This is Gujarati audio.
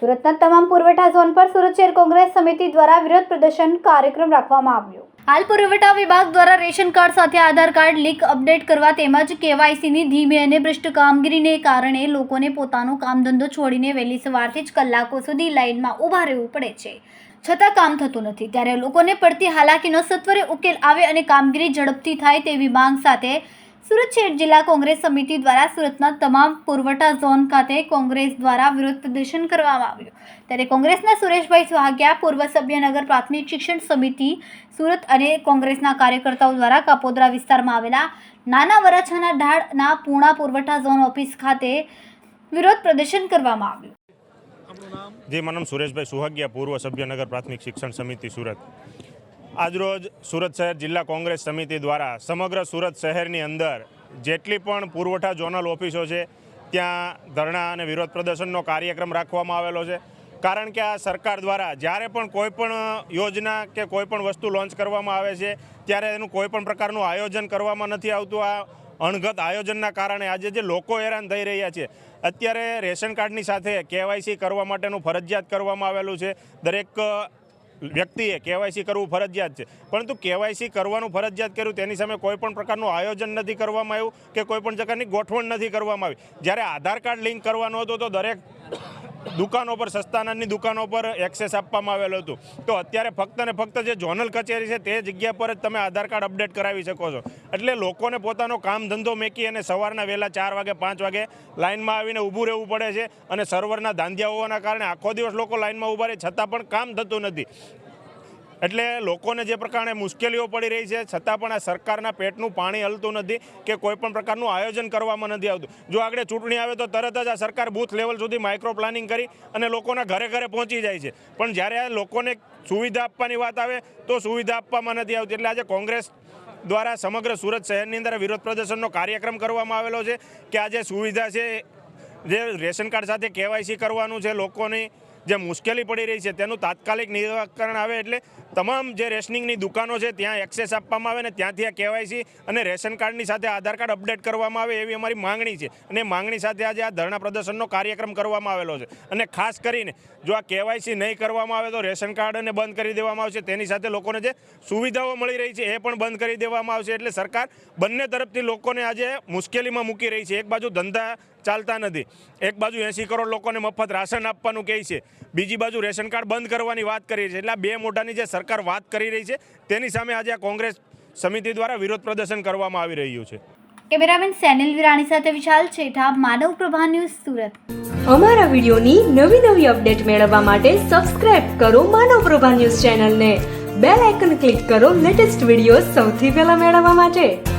સુરતના તમામ પુરવઠા ઝોન પર સુરત શહેર કોંગ્રેસ સમિતિ દ્વારા વિરોધ પ્રદર્શન કાર્યક્રમ રાખવામાં આવ્યો. હાલ પુરવઠા વિભાગ દ્વારા રેશન કાર્ડ સાથે આધાર કાર્ડ લિંક અપડેટ કરવા તેમજ કેવાયસીની ધીમે અને ભ્રષ્ટ કામગીરીને કારણે લોકોને પોતાનો કામ ધંધો છોડીને વહેલી સવારથી જ કલાકો સુધી લાઇનમાં ઊભા રહેવું પડે છે. છતાં કામ થતું નથી. ત્યારે લોકોને પડતી હાલાકીનો સત્વરે ઉકેલ આવે અને કામગીરી ઝડપથી થાય તેવી માંગ સાથે સુરત શહેર જિલ્લા કોંગ્રેસ સમિતિ દ્વારા સુરતના તમામ પુરવઠા ઝોન ખાતે કોંગ્રેસ દ્વારા વિરોધ પ્રદર્શન કરવામાં આવ્યું. ત્યારે કોંગ્રેસના સુરેશભાઈ સુહાગિયા, પૂર્વ સભ્યનગર પ્રાથમિક શિક્ષણ સમિતિ, સુરત અને કોંગ્રેસના કાર્યકર્તાઓ દ્વારા કાપોદ્રા વિસ્તારમાં આવેલા નાના વરાછાના ઢાળના પૂર્ણા પુરવઠા ઝોન ઓફિસ ખાતે વિરોધ પ્રદર્શન કરવામાં આવ્યું. જી, મારું નામ સુરેશભાઈ સુહાગિયા, પૂર્વ સભ્યનગર પ્રાથમિક શિક્ષણ સમિતિ સુરત. આજરોજ સુરત શહેર જિલ્લા કોંગ્રેસ સમિતિ દ્વારા સમગ્ર સુરત શહેરની અંદર જેટલી પણ પુરવઠા ઝોનલ ઓફિસો છે, ત્યાં ધરણા અને વિરોધ પ્રદર્શનનો કાર્યક્રમ રાખવામાં આવેલો છે. કારણ કે આ સરકાર દ્વારા જ્યારે પણ કોઈ પણ યોજના કે કોઈપણ વસ્તુ લોન્ચ કરવામાં આવે છે, ત્યારે એનું કોઈપણ પ્રકારનું આયોજન કરવામાં નથી આવતું. આ અણઘટ આયોજનના કારણે આજે જે લોકો હેરાન થઈ રહ્યા છે, અત્યારે રેશન કાર્ડની સાથે કેવાયસી કરવા માટેનું ફરજિયાત કરવામાં આવેલું છે. દરેક વ્યક્તિએ કેવાયસી કરવું ફરજિયાત છે. પરંતુ કેવાયસી કરવાનું ફરજિયાત કર્યું તેની સામે કોઈપણ પ્રકારનું આયોજન નથી કરવામાં આવ્યું કે કોઈપણ પ્રકારની ગોઠવણ નથી કરવામાં આવી. જ્યારે આધાર કાર્ડ લિંક કરવાનું હતું તો દરેક દુકાનો પર, સસ્તાનાની દુકાનો પર એક્સેસ આપવામાં આવેલું હતું. તો અત્યારે ફક્ત ને ફક્ત જે ઝોનલ કચેરી છે, તે જગ્યા પર જ તમે આધાર કાર્ડ અપડેટ કરાવી શકો છો. એટલે લોકોને પોતાનો કામ ધંધો મેકી અને સવારના વહેલા ચાર વાગે, પાંચ વાગે લાઇનમાં આવીને ઊભું રહેવું પડે છે. અને સર્વરના ધાંધિયા હોવાના કારણે આખો દિવસ લોકો લાઇનમાં ઊભા રહે, છતાં પણ કામ થતું નથી. એટલે લોકોને જે પ્રકારે મુશ્કેલીઓ પડી રહી છે, છતાં પણ આ સરકારના પેટનું પાણી હલતું નથી કે કોઈ પણ પ્રકારનું આયોજન કરવામાં નથી આવતું. જો આગળ ચૂંટણી આવે તો તરત જ આ સરકાર બૂથ લેવલ સુધી માઇક્રો પ્લાનિંગ કરી અને લોકોના ઘરે ઘરે પહોંચી જાય છે. પણ જ્યારે આ લોકોને સુવિધા આપવાની વાત આવે તો સુવિધા આપવામાં નથી આવતી. એટલે આજે કોંગ્રેસ દ્વારા સમગ્ર સુરત શહેરની અંદર વિરોધ પ્રદર્શનનો કાર્યક્રમ કરવામાં આવેલો છે કે આ જે સુવિધા છે, જે રેશન કાર્ડ સાથે કેવાયસી કરવાનું છે લોકોની. જે મુશ્કેલી પડી રહી છે, તેનું તાત્કાલિક નિરાકરણ આવે એટલે તમામ જે રેશનિંગની દુકાનો છે, ત્યાં એક્સેસ આપવામાં આવે ને ત્યાંથી આ કેવાયસી અને રેશન કાર્ડની સાથે આધાર કાર્ડ અપડેટ કરવામાં આવે એવી અમારી માંગણી છે. અને માંગણી સાથે આજે આ ધરણા પ્રદર્શનનો કાર્યક્રમ કરવામાં આવેલો છે. અને ખાસ કરીને જો આ કેવાયસી નહીં કરવામાં આવે તો રેશન કાર્ડને બંધ કરી દેવામાં આવશે. તેની સાથે લોકોને જે સુવિધાઓ મળી રહી છે, એ પણ બંધ કરી દેવામાં આવશે. એટલે સરકાર બંને તરફથી લોકોને આજે મુશ્કેલીમાં મૂકી રહી છે. એક બાજુ ધંધા ચાલતા નથી. એક બાજુ એંસી કરોડ લોકોને મફત રાશન આપવાનું કહે છે. બીજી બાજુ રેશન કાર્ડ બંધ કરવાની વાત કરી છે. એટલે આ બે મોટાની જે સરકાર વાત કરી રહી છે તેની સામે આજે આ કોંગ્રેસ સમિતિ દ્વારા વિરોધ પ્રદર્શન કરવામાં આવી રહ્યું છે. કેમેરામેન સેનિલ વિરાણી સાથે વિશાલ છેઠા માનવ પ્રભા ન્યૂઝ સુરત. અમારા વિડીયોની નવી નવી અપડેટ મેળવવા માટે સબસ્ક્રાઇબ કરો માનવ પ્રભા ન્યૂઝ ચેનલને. બેલ આઇકન ક્લિક કરો લેટેસ્ટ વીડિયો સૌથી પહેલા મેળવવા માટે.